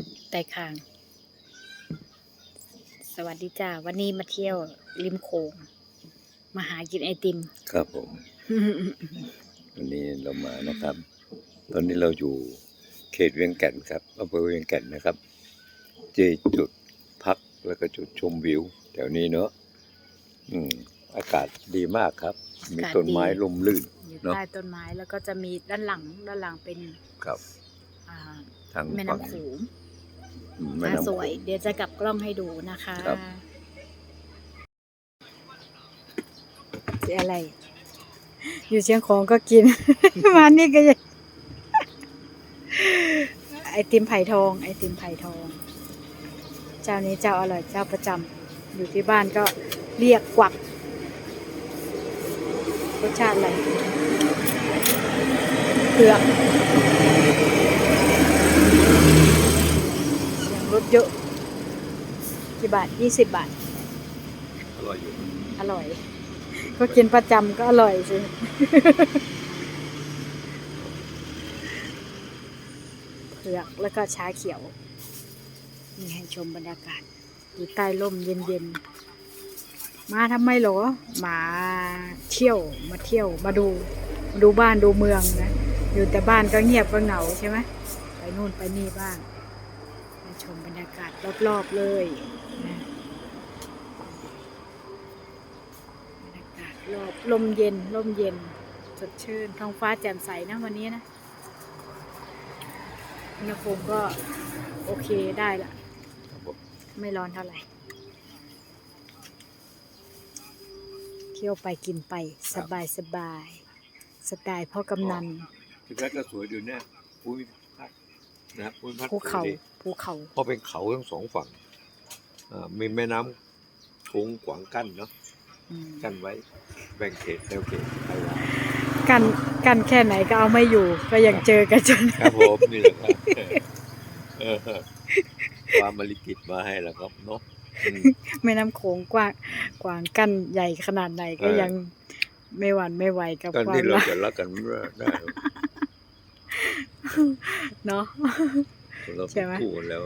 สใต้คาง สวัสดีจ้า วันนี้มาเที่ยวริมโขงมาหากินไอติม ครับผม วันนี้เรามานะครับ ตอนนี้เราอยู่เขตเวียงแก่นครับอำเภอเวียงแก่นนะครับเจจุดพักแล้วก็จุดชมวิว แถวนี้เนอะอืม อากาศดีมากครับ มีอากาศต้นไม้ดีลมลื่น อยู่เนอะใต้ต้นไม้แล้วก็จะมีด้านหลัง ด้านหลังเป็นครับอ่าทางแม่ฝั่งน้ำโขง อืมแม่น่าน้ำสโขวยงเดี๋ยวจะกลับกล้องให้ดูนะคะครับเสียอะไร อยู่เชียงของก็กิน มานี่ก็ยังไอติมไผ่ทอง ไอติมไผ่ทอง เจ้านี้เจ้าอร่อยเจ้าประจำอยู่ที่บ้านก็เรียกกวักรสชาติอะไรเผือก เสียงรถเยอะ กี่บาทยี่สิบบาท อร่อยอยู่อร่อย ก็กินประจำก็อร่อยสิ เผือกแล้วก็ชาเขียว นี่ให้ชมบรรยากาศ อยู่ใต้ร่มเย็นๆ มาทำไมเหรอ มาเที่ยว มาเที่ยว มาดูมาดูบ้านดูเมืองนะ อยู่แต่บ้านก็เงียบก็เหงาใช่ไหม ไปนู่นไปนี่บ้างมา ชมบรรยากาศรอบๆเลยนะบรรยากาศรอบลมเย็นลมเย็นสดชื่นท้องฟ้าแจ่มใสนะวันนี้นะอุณหภูมิก็โอเคได้ละไม่ร้อนเท่าไหร่เที่ยวไปกินไปสบายสบายสไตล์พ่อกำนันที่แรกก็สวยอยู่เนี่ยภูมิพัฒน์ นะครับภูมิพัฒน์ภูเขาสวยดีภูเขาเพราะเป็นเขาทั้งสองฝั่งอ่ามีแม่น้ำคงขวางกั้นเนาะอืมกั้นไว้ แบ่งเขตแนวเขตไทยลาวกันกันแค่ไหนก็เอาไม่อยู่ ก็ยังเจอกันจน ครับผมนี่แหละครับเออความมลิกิตมาให้แล้วครับเนาะอืม แม่น้ำโขงกว้างกว้างกั้นใหญ่ขนาดไหนก็เออ ยังไม่หวั่นไม่ไหวกับกันความที่เรารักจะรักกันไม่ได้หรอก เนาะเราใช่เป็นไหมคู่กันแล้ว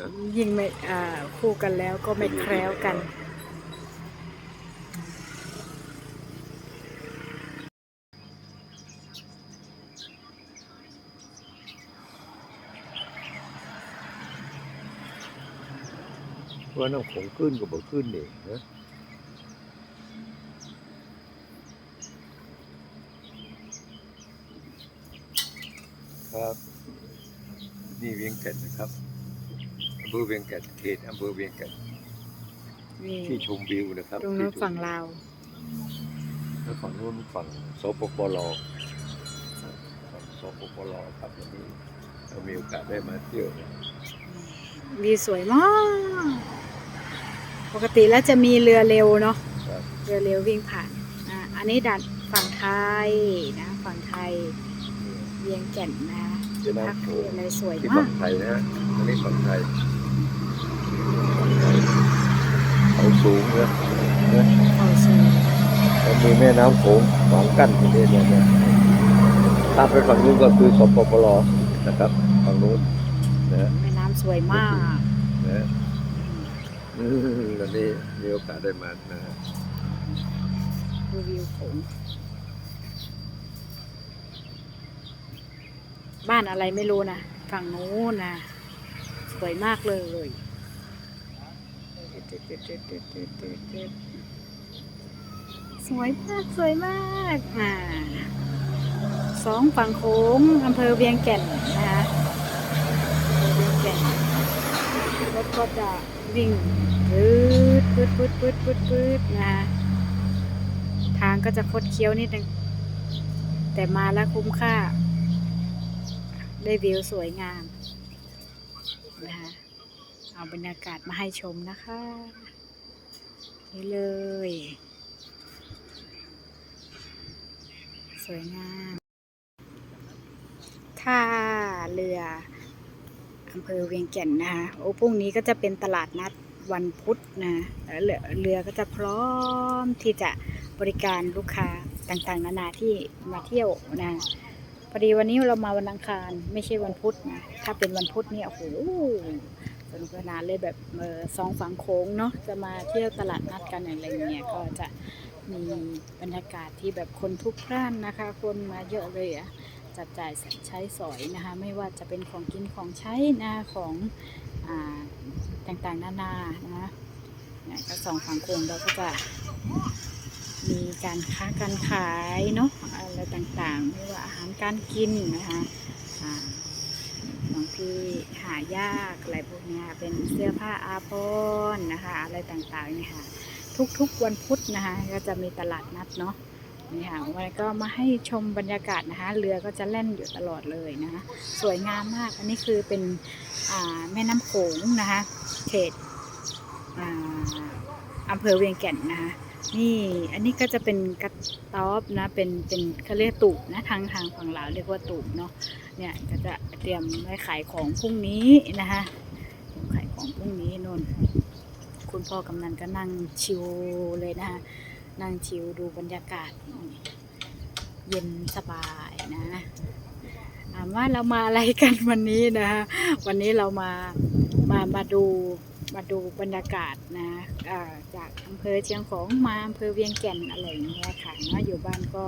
นะยิ่งไม่อ่าคู่กันแล้วก็ไม่แคล้วกันว่าน้ำของขึ้นก็บอกขึ้นเองนะ ครับ นี่เวียงแก่นนะครับอำเภอเวียงแก่นเขตอำเภอเวียงแก่นนี่ที่ชมวิวนะครับตรงนู้นที่ชมฝั่งลาว แล้วฝั่งนู้นฝั่งสปปลฝั่งสปปลครับวันนี้เรามีโอกาสได้มาเที่ยวนะวิวสวยมาก ปกติแล้วจะมีเรือเร็วเนาะ ครับ เรือเร็ววิ่งผ่านอะอันนี้ดันฝั่งไทยนะ ฝั่งไทย เวียงแก่นนะที่พักคืออะไรสวยที่มาฝั่กงไทยนะฮะอันนี้ฝั่งไทยเขาสูงนะนะเขาสวยแล้วมีแม่น้ำโขงขวางกั้นอยู่นี่เนี่ยนะถ้าไปฝั่งนู้นก็คือสปปลนะครับฝั่งนู้นนะแม่น้ำสวยมากนะอืมวันนี้มีโอกาสได้มานะฮะ ดูวิวโขง บ้านอะไรไม่รู้นะฝั่งนู้นนะสวยมากเลยสวยมากสวยมากอ่าสองฝั่งโค้งอำเภอเวียงแก่นนะคะเวียงแก่นรถก็จะวิ่งปืดปืดปืดปืดปืดปืดนะคะทางก็จะคดเคี้ยวนิดนึงแต่มาแล้วคุ้มค่า ได้วิวสวยงามนะคะเอาบรรยากาศมาให้ชมนะคะนี่เลย สวยงามท่าเรืออำเภอเวียงแก่นนะคะโอ้พรุ่งนี้ก็จะเป็นตลาดนัดวันพุธนะแล้วเรือเรือก็จะพร้อมที่จะบริการลูกค้าต่างๆ นานาที่มาเที่ยวนะ พอดีวันนี้เรามาวันอังคาร ไม่ใช่วันพุธนะถ้าเป็นวันพุธเนี่ยโอ้โหสนุกสนานเลยแบบสองฝั่งโค้งเนาะจะมาเที่ยวตลาดนัดกันอะไรเงี้ยก็จะมีบรรยากาศที่แบบคนพลุกพล่านนะคะ คนมาเยอะเลยอะจับจ่ายใช้สอยนะคะ ไม่ว่าจะเป็นของกินของใช้นะของอ่าต่างๆนานานะเนี่ยก็สองฝั่งโค้งเราก็จะมีการค้าการขายเนาะ อะไรต่างๆ ไม่ว่าอาหารการกินนะคะบางทีหายากอะไรพวกนี้เป็นเสื้อผ้าอาภรณ์นะคะ อะไรต่างๆนี่ค่ะ ทุกๆวันพุธนะคะ ก็จะมีตลาดนัดเนาะนี่ค่ะวันก็มาให้ชมบรรยากาศนะคะ เรือก็จะแล่นอยู่ตลอดเลยนะคะ สวยงามมาก อันนี้คือเป็นแม่น้ำโขงนะคะ เขตออำเภอเวียงแก่นนะคะ นี่อันนี้ก็จะเป็นกระต๊อบนะ เป็นเป็นเขาเรียกตูบนะทางทางฝั่งลาวเรียกว่าตูบเนาะเนี่ยก็จะเตรียมไว้ขายของพรุ่งนี้นะคะขายของพรุ่งนี้นนคุณพ่อกำนันก็นั่งชิวเลยนะคะนั่งชิวดูบรรยากาศ เย็นสบายนะถามว่าเรามาอะไรกันวันนี้นะคะวันนี้เรามามามาดู มาดูบรรยากาศนะจากอำเภอเชียงของมาอำเภอเวียงแก่นอะไรอย่างเงี้ยค่ะเนาะอยู่บ้านก็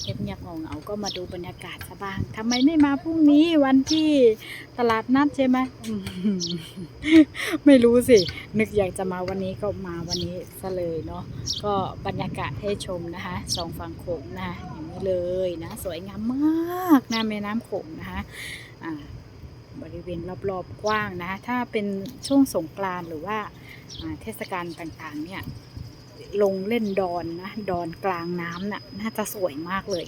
เงียบเงียบๆเหงาก็มาดูบรรยากาศซะบ้างทำไมไม่มาพรุ่งนี้วันที่ตลาดนัดใช่ไหมอืมไม่รู้สิ นึกอยากจะมาวันนี้ก็มาวันนี้ซะเลยเนาะก็บรรยากาศให้ชมนะคะสองฝั่งโขงนะคะอย่างนี้เลยนะ สวยงามมากนะแม่น้ำโขงนะคะอ่า บริเวณรอบๆกว้างนะถ้าเป็นช่วงสงกรานต์หรือว่าเทศกาลต่างๆเนี่ยลงเล่นดอนนะดอนกลางน้ำน่ะน่าจะสวยมากเลย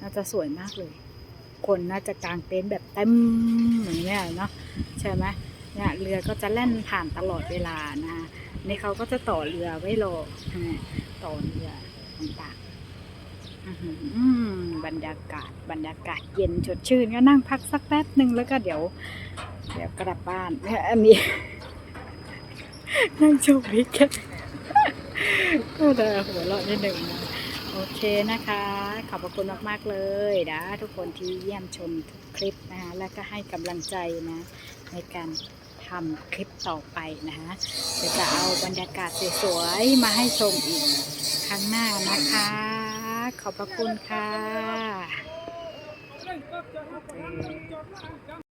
น่าจะสวยมากเลย คนน่าจะกางเต็นท์แบบเต็มอย่างเงี้ยเนาะใช่ไหมเนี่ยเรือก็จะแล่นผ่านตลอดเวลานะคะนี่เขาก็จะต่อเรือไว้รอต่อเรือต่าง บรรยากาศบรรยากาศเย็นสดชื่นก็นั่งพักสักแป๊บหนึ่งแล้วก็เดี๋ยว เดี๋ยวกลับบ้านอันนี้ นั่งชมวิกกันก็จะหัวเราะนิดหนึ่งนะโอเคนะคะ ขอบพระคุณมาก ๆ เลยนะทุกคนที่เยี่ยมชมทุกคลิปนะคะ แล้วก็ให้กำลังใจนะ ในการทำคลิปต่อไปนะคะเดี๋ยวจะเอาบรรยากาศสวยๆมาให้ชมอีกครั้งหน้านะคะ ขอบพระคุณค่ะ